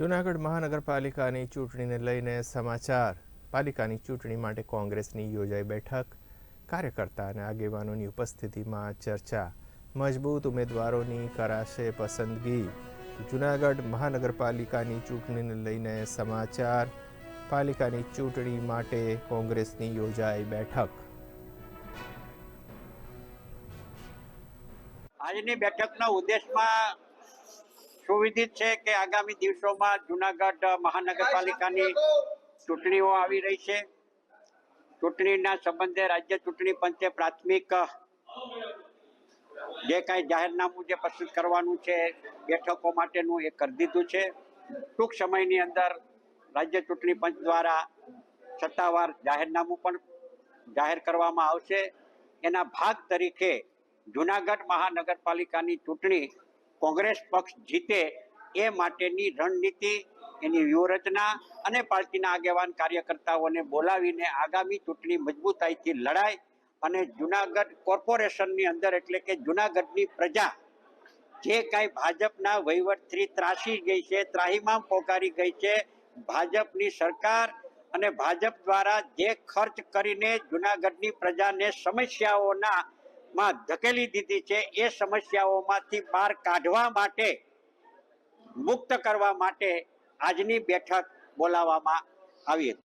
જૂનાગઢ મહાનગરપાલિકાની ચૂંટણીને લઈને સમાચાર. પાલિકાની ચૂંટણી માટે કોંગ્રેસની યોજાઈ બેઠક. કાર્યકર્તા અને આગેવાનોની ઉપસ્થિતિમાં ચર્ચા. મજબૂત ઉમેદવારોની કરાશે પસંદગી. જૂનાગઢ મહાનગરપાલિકાની ચૂંટણીને લઈને સમાચાર. પાલિકાની ચૂંટણી માટે કોંગ્રેસની યોજાઈ બેઠક. આજની બેઠકના ઉદ્દેશમાં સુવિધિત છે કે આગામી દિવસોમાં જુનાગઢ મહાનગરપાલિકાની ચૂંટણીઓ આવી રહી છે. ચૂંટણીના સંબંધે રાજ્ય ચૂંટણી પંચે પ્રાથમિક જે કાંઈ જાહેરનામું જે પસંદ કરવાનું છે બેઠકો માટેનું એ કરી દીધું છે. ટૂંક સમયની અંદર રાજ્ય ચૂંટણી પંચ દ્વારા સત્તાવાર જાહેરનામું પણ જાહેર કરવામાં આવશે. એના ભાગ તરીકે જુનાગઢ મહાનગરપાલિકાની ચૂંટણી કોંગ્રેસ પક્ષ જીતે એ માટેની રણનીતિ, એની વ્યૂહરચના અને પાર્ટીના આગેવાન કાર્યકર્તાઓને બોલાવીને આગામી ચૂંટણી મજબૂતાઈથી લડાય અને જુનાગઢ કોર્પોરેશનની અંદર એટલે કે જુનાગઢની પ્રજા, જે કાંઈ ભાજપના વહીવટથી ત્રાસી ગઈ છે, ત્રાહીમામ પોકારી ગઈ છે, ભાજપની સરકાર અને ભાજપ દ્વારા જે ખર્ચ કરીને જુનાગઢની પ્રજાને સમસ્યાઓના માં ધકેલી દીધી છે એ સમસ્યાઓમાંથી બહાર કાઢવા માટે, મુક્ત કરવા માટે આજની બેઠક બોલાવવામાં આવી હતી.